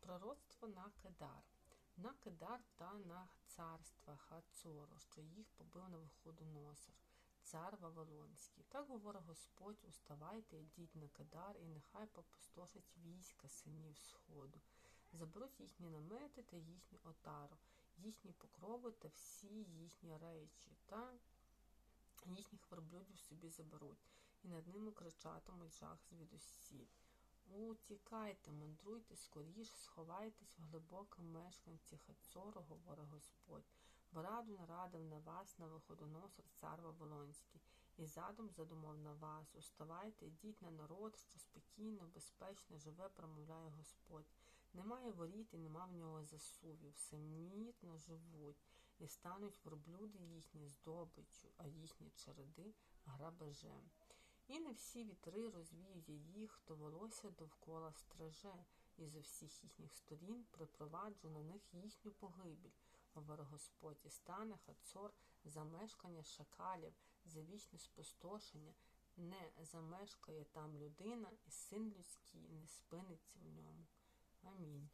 Пророцтво на Кедар. На Кедар та на царства Хацору, що їх побив Навуходоносор, цар Вавилонський. Так говорить Господь, уставайте, йдіть на Кедар, і нехай попустошать війська синів Сходу. Заберуть їхні намети та їхню отару, їхні покрови та всі їхні речі, та їхніх верблюдів собі заберуть, і над ними кричатимуть жах звідусіль. Утікайте, мандруйте скоріш, сховайтесь в глибоке мешканці Хацору, говорить Господь. Бо раду нарадив на вас на виходоносор цар Вавилонський, і задум задумав на вас. Уставайте, йдіть на народ, що спокійно, безпечно живе, промовляє Господь. Немає воріт і нема в нього засувів, самітно живуть, і стануть верблюди їхні здобиччю, а їхні череди грабежем. І не всі вітри розвіює їх, хто волосся довкола стреже, і зо всіх їхніх сторін припроваджу на них їхню погибель, говорить Господь, і стане Хацор за мешкання шакалів, за вічне спустошення, не замешкає там людина, і син людський не спиниться в ньому. Амінь.